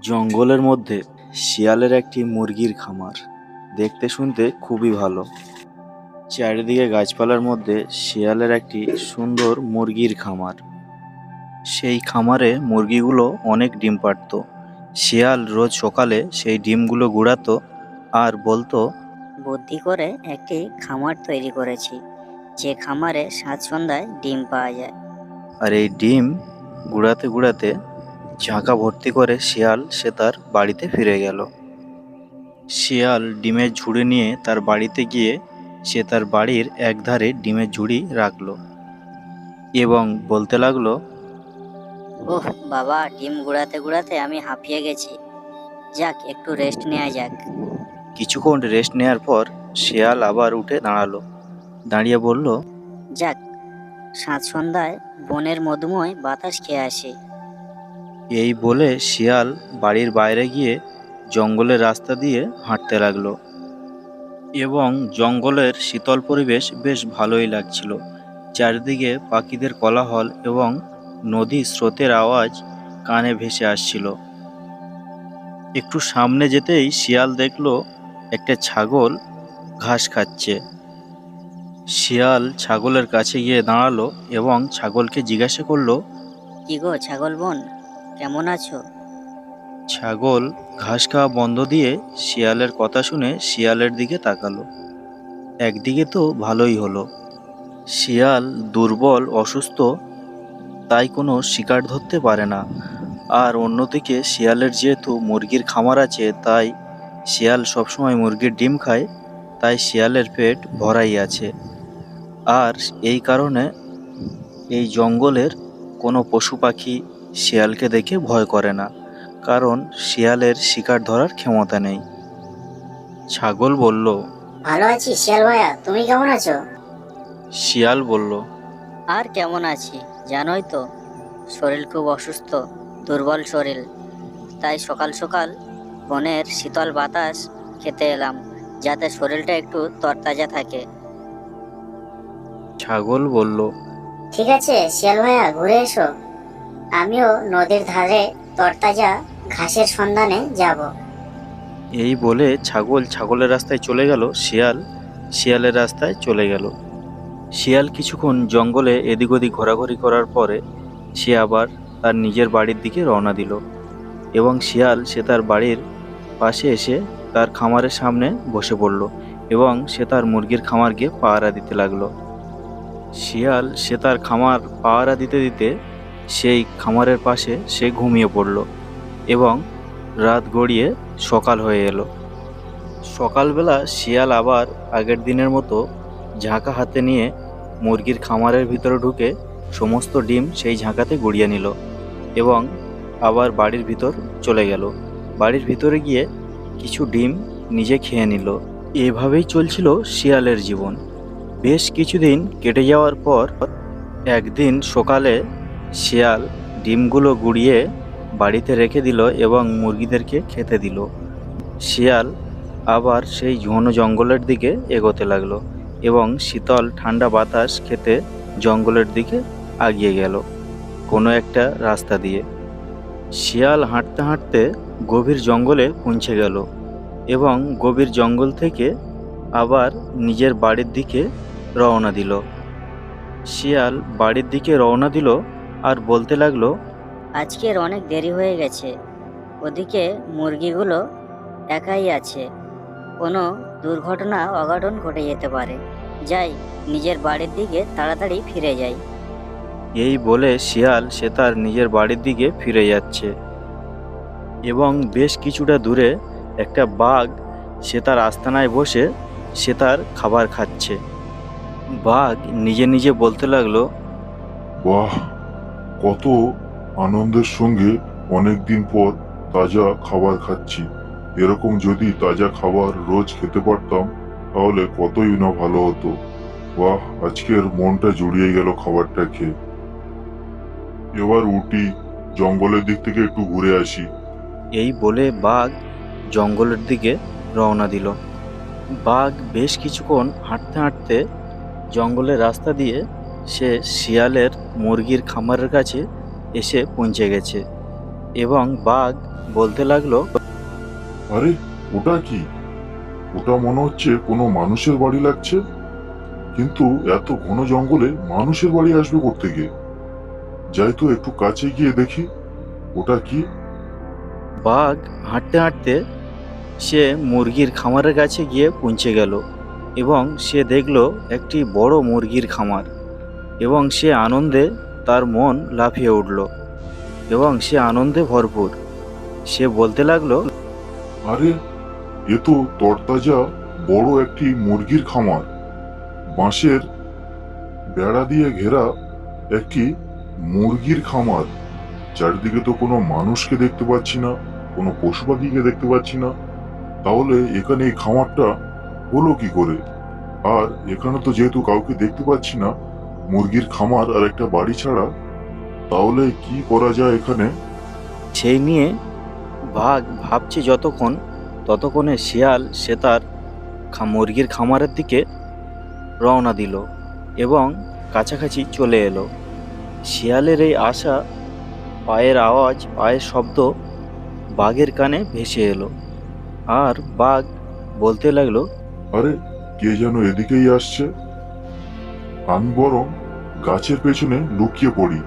জঙ্গলের মধ্যে শিয়ালের একটি মুরগির খামার। দেখতে শুনতে খুবই ভালো। চারিদিকে গাছপালার মধ্যে শিয়ালের একটি সুন্দর মুরগির খামার। সেই খামারে মুরগিগুলো অনেক ডিম পাড়তো। শিয়াল রোজ সকালে সেই ডিমগুলো গুড়াতো আর বলতো বুদ্ধি করে একটি খামার তৈরি করেছি যে খামারে সাত সন্ধ্যায় ডিম পাওয়া যায়। আর এই ডিম গুড়াতে গুড়াতে ঝাঁকা ভর্তি করে শিয়াল সে তার বাড়িতে ফিরে গেল। শিয়াল ডিমের ঝুড়ি নিয়ে তার বাড়িতে গিয়ে সে তার বাড়ির একধারে ডিমের ঝুড়ি রাখল এবং বলতে লাগল ওহ বাবা ডিম গুড়াতে গুড়াতে আমি হাঁপিয়ে গেছি। যাক একটু রেস্ট নেওয়া যাক। কিছুক্ষণ রেস্ট নেওয়ার পর শিয়াল আবার উঠে দাঁড়াল। দাঁড়িয়ে বলল যাক সাত সন্ধ্যায় বনের মধুময় বাতাস খেয়ে আসি। এই বলে শিয়াল বাড়ির বাইরে গিয়ে জঙ্গলের রাস্তা দিয়ে হাঁটতে লাগল। এবং জঙ্গলের শীতল পরিবেশ বেশ ভালোই লাগছিল। চারিদিকে পাখিদের কোলাহল এবং নদী স্রোতের আওয়াজ কানে ভেসে আসছিল। একটু সামনে যেতেই শিয়াল দেখল একটা ছাগল ঘাস খাচ্ছে। শিয়াল ছাগলের কাছে গিয়ে দাঁড়াল এবং ছাগলকে জিজ্ঞাসা করল, কি গো ছাগল বোন? কেমন আছো? ছাগল ঘাস খাওয়া বন্ধ দিয়ে শিয়ালের কথা শুনে শিয়ালের দিকে তাকালো। একদিকে তো ভালোই হলো। শিয়াল দুর্বল, অসুস্থ, তাই কোনো শিকার ধরতে পারে না। আর অন্যদিকে শিয়ালের যেহেতু মুরগির খামার আছে, তাই শিয়াল সবসময় মুরগির ডিম খায়, তাই শিয়ালের পেট ভরাই আছে। আর এই কারণে এই জঙ্গলের কোনো পশু পাখি শিয়ালকে দেখে ভয় করে না কারণ শিয়ালের শিকার ধরার ক্ষমতা নেই। ছাগল বলল ভালো আছি শিয়াল ভাইয়া তুমি কেমন আছো? শিয়াল বলল আর কেমন আছি জানোই তো শরীর খুব অসুস্থ দুর্বল শরীর। তাই সকাল সকাল বনের শীতল বাতাস খেতে এলাম যাতে শরীরটা একটু তরতাজা থাকে। ছাগল বলল ঠিক আছে শিয়াল ভাইয়া ঘুরে এসো। আমিও নদীর ধারে তরতাজা ঘাসের সন্ধানে যাব। এই বলে ছাগল ছাগলের রাস্তায় চলে গেল, শিয়াল শিয়ালের রাস্তায় চলে গেল। শিয়াল কিছুক্ষণ জঙ্গলে এদিক ওদিক ঘোরাঘুরি করার পরে সে আবার তার নিজের বাড়ির দিকে রওনা দিল এবং শিয়াল সে তার বাড়ির পাশে এসে তার খামারের সামনে বসে পড়ল এবং সে তার মুরগির খামারকে পাহারা দিতে লাগল। শিয়াল সে তার খামার পাহারা দিতে দিতে সেই খামারের পাশে সে ঘুমিয়ে পড়ল এবং রাত গড়িয়ে সকাল হয়ে এলো। সকালবেলা শিয়াল আবার আগের দিনের মতো ঝাঁকা হাতে নিয়ে মুরগির খামারের ভিতরে ঢুকে সমস্ত ডিম সেই ঝাঁকাতে গড়িয়ে নিল এবং আবার বাড়ির ভিতর চলে গেল। বাড়ির ভিতরে গিয়ে কিছু ডিম নিজে খেয়ে নিল। এভাবেই চলছিল শিয়ালের জীবন। বেশ কিছুদিন কেটে যাওয়ার পর একদিন সকালে শিয়াল ডিমগুলো গুড়িয়ে বাড়িতে রেখে দিল এবং মুরগিদেরকে খেতে দিল। শিয়াল আবার সেই ঘন জঙ্গলের দিকে এগোতে লাগল এবং শীতল ঠান্ডা বাতাস খেতে জঙ্গলের দিকে আগিয়ে গেল কোনো একটা রাস্তা দিয়ে। শিয়াল হাঁটতে হাঁটতে গভীর জঙ্গলে পৌঁছে গেল এবং গভীর জঙ্গল থেকে আবার নিজের বাড়ির দিকে রওনা দিল। শিয়াল বাড়ির দিকে রওনা দিল আর বলতে লাগল আজকের অনেক দেরি হয়ে গেছে। ওদিকে মুরগিগুলো একাই আছে। কোনো দুর্ঘটনা অঘটন ঘটে যেতে পারে। যাই নিজের বাড়ির দিকে তাড়াতাড়ি ফিরে যাই। এই বলে শিয়াল সে তার নিজের বাড়ির দিকে ফিরে যাচ্ছে। এবং বেশ কিছুটা দূরে একটা বাঘ সে তার আস্তানায় বসে সে তার খাবার খাচ্ছে। বাঘ নিজে নিজে বলতে লাগল বাহ কত আনন্দের সঙ্গে অনেক দিন পর তাজা খাবার খাচ্ছি। এরকম যদি তাজা খাবার রোজ খেতে পারতাম, তাহলে কতই না ভালো হতো। বাহ, আজকের মনটা জুড়িয়ে গেল খাবারটা খেয়ে। এবার উটি জঙ্গলের দিক থেকে একটু ঘুরে আসি। এই বলে বাঘ জঙ্গলের দিকে রওনা দিল। বাঘ বেশ কিছুক্ষণ হাঁটতে হাঁটতে জঙ্গলের রাস্তা দিয়ে সে শিয়ালের মুরগির খামারের কাছে এসে পৌঁছে গেছে এবং বাঘ বলতে লাগল আরে ওটা কি? ওটা মনে হচ্ছে কোনো মানুষের বাড়ি লাগছে। কিন্তু এত ঘন জঙ্গলে মানুষের বাড়ি আসবে থেকে যাই তো একটু কাছে গিয়ে দেখি ওটা কি? বাঘ হাঁটতে হাঁটতে সে মুরগির খামারের কাছে গিয়ে পৌঁছে গেল এবং সে দেখল একটি বড় মুরগির খামার। এবং সে আনন্দে তার মন লাফিয়ে উঠল, এবং সে আনন্দে ভরপুর। সে বলতে লাগল, আরে, এ তো তরতাজা বড় একটি মুরগির খামার। বাঁশের বেড়া দিয়ে ঘেরা একটি মুরগির খামার। চারিদিকে তো কোনো মানুষকে দেখতে পাচ্ছি না, কোনো পশু পাখিকে দেখতে পাচ্ছি না। তাহলে এখানে এই খামারটা হলো কি করে? আর এখানে তো যেহেতু কাউকে দেখতে পাচ্ছি না মুরগির খামার আর একটা বাড়ি ছাড়া তাহলে কি করা যায় এখানে? সেই নিয়ে বাঘ ভাবছে যতক্ষণ ততক্ষণে শিয়াল সে তার মুরগির খামারের দিকে রওনা দিল এবং কাছাকাছি চলে এলো। শিয়ালের এই আশা পায়ের আওয়াজ পায়ের শব্দ বাঘের কানে ভেসে এলো। আর বাঘ বলতে লাগল আরে কে যেন এদিকেই আসছে? আমি বরং গাছের পেছনে লুকিয়ে পড়ি।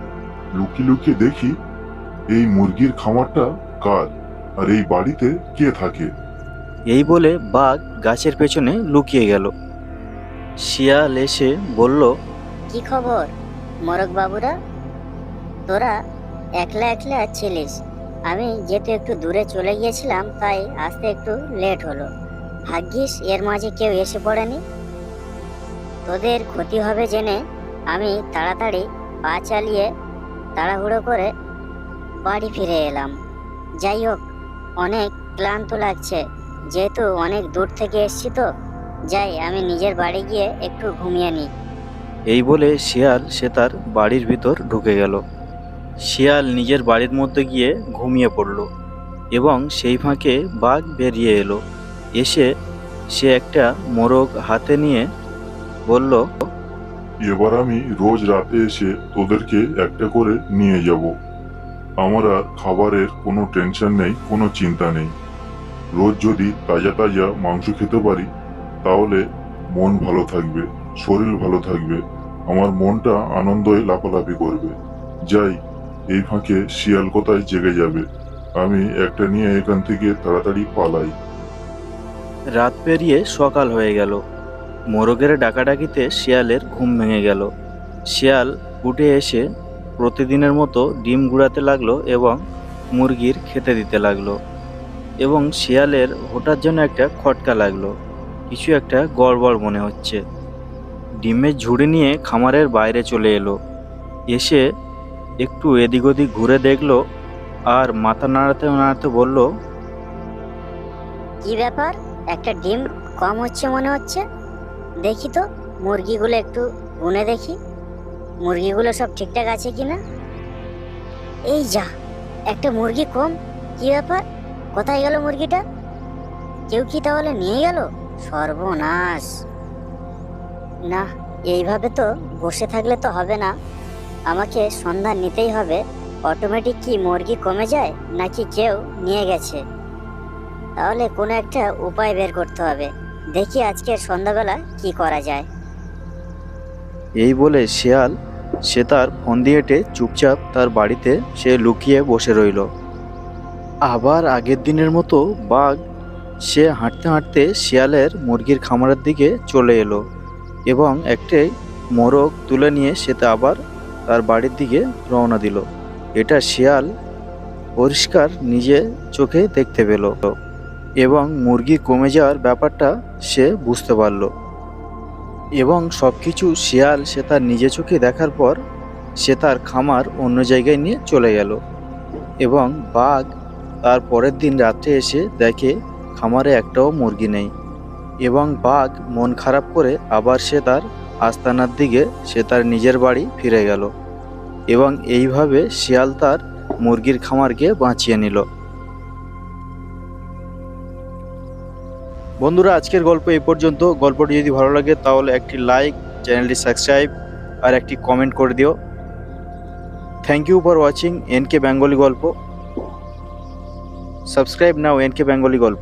লুকিয়ে লুকিয়ে দেখি এই মুরগির খামারটা কার আর এই বাড়িতে কে থাকে? এই বলে বাঘ গাছের পেছনে লুকিয়ে গেল। শিয়াল এসে বলল কি খবর মোরগ বাবুরা? তোরা একলা একলা ছিলিস। আমি যেহেতু একটু দূরে চলে গিয়েছিলাম তাই আসতে একটু লেট হলো। ভাগ্যিস এর মাঝে কেউ এসে পড়েনি। তোদের ক্ষতি হবে জেনে আমি তাড়াতাড়ি পা চালিয়ে তাড়াহুড়ো করে বাড়ি ফিরে এলাম। যাই হোক, অনেক ক্লান্ত লাগছে। যেহেতু অনেক দূর থেকে এসছি তো, যাই আমি নিজের বাড়ি গিয়ে একটু ঘুমিয়ে নিই। এই বলে শিয়াল সে তার বাড়ির ভিতর ঢুকে গেল। শিয়াল নিজের বাড়ির মধ্যে গিয়ে ঘুমিয়ে পড়ল এবং সেই ফাঁকে বাঘ বেরিয়ে এলো। এসে সে একটা মোরগ হাতে নিয়ে বলল এবার আমি রোজ রাতে এসে তোদেরকে একটা করে নিয়ে যাব। আমার আর খাবারের কোনো টেনশন নেই কোনো চিন্তা নেই। রোজ যদি তাজা তাজা মাংস খেতে পারি তাহলে মন ভালো থাকবে শরীর ভালো থাকবে আমার মনটা আনন্দে লাফালাফি করবে। যাই এই ফাঁকে শিয়াল কোথায় জেগে যাবে? আমি একটা নিয়ে এখান থেকে তাড়াতাড়ি পালাই। রাত পেরিয়ে সকাল হয়ে গেল। মোরগের ডাকাডাকিতে শিয়ালের ঘুম ভেঙে গেল। শিয়াল উঠে এসে প্রতিদিনের মতো ডিম গুড়াতে লাগল এবং মুরগির খেতে দিতে লাগল এবং শিয়ালের হঠাৎ যেন একটা খটকা লাগল। কিছু একটা গড়বড় মনে হচ্ছে। ডিমের ঝুড়ি নিয়ে খামারের বাইরে চলে এলো। এসে একটু এদিক ওদিক ঘুরে দেখল আর মাথা নাড়াতে নাড়াতে বলল, কি ব্যাপার? একটা ডিম কম হচ্ছে মনে হচ্ছে? দেখি তো, মুরগিগুলো একটু গুনে দেখি। মুরগিগুলো সব ঠিকঠাক আছে কি না এই যা, একটা মুরগি কম, কি ব্যাপার? কোথায় গেল মুরগিটা? কেউ কি তাহলে নিয়ে গেল? সর্বনাশ। না, এইভাবে তো বসে থাকলে তো হবে না। আমাকে সন্ধান নিতেই হবে অটোমেটিক কি মুরগি কমে যায়, নাকি কেউ নিয়ে গেছে। তাহলে কোনো একটা উপায় বের করতে হবে। দেখি আজকের সন্ধ্যাবেলা কি করা যায়। এই বলে শিয়াল, সে তার ফন্দি হেঁটে চুপচাপ তার বাড়িতে সে লুকিয়ে বসে রইল। আবার আগের দিনের মতো বাঘ, সে হাঁটতে হাঁটতে শিয়ালের মুরগির খামারের দিকে চলে এলো এবং একটি মোরগ তুলে নিয়ে সে আবার তার বাড়ির দিকে রওনা দিল। এটা শিয়াল পরিষ্কার নিজে চোখে দেখতে পেল। এবং মুরগি কমে যাওয়ার ব্যাপারটা সে বুঝতে পারল। এবং সব কিছু শিয়াল সে তার নিজে চোখে দেখার পর সে তার খামার অন্য জায়গায় নিয়ে চলে গেল এবং বাঘ তার পরের দিন রাত্রে এসে দেখে খামারে একটাও মুরগি নেই এবং বাঘ মন খারাপ করে আবার সে তার আস্তানার দিকে সে তার নিজের বাড়ি ফিরে গেল এবং এইভাবে শিয়াল তার মুরগির খামারকে বাঁচিয়ে নিল। বন্ধুরা, আজকের গল্প এই পর্যন্ত। গল্পটি যদি ভালো লাগে, তাহলে একটি লাইক চ্যানেলটি সাবস্ক্রাইব আর একটি কমেন্ট করে দিও। Thank you for watching NK Bengali Golpo subscribe now NK Bengali গল্প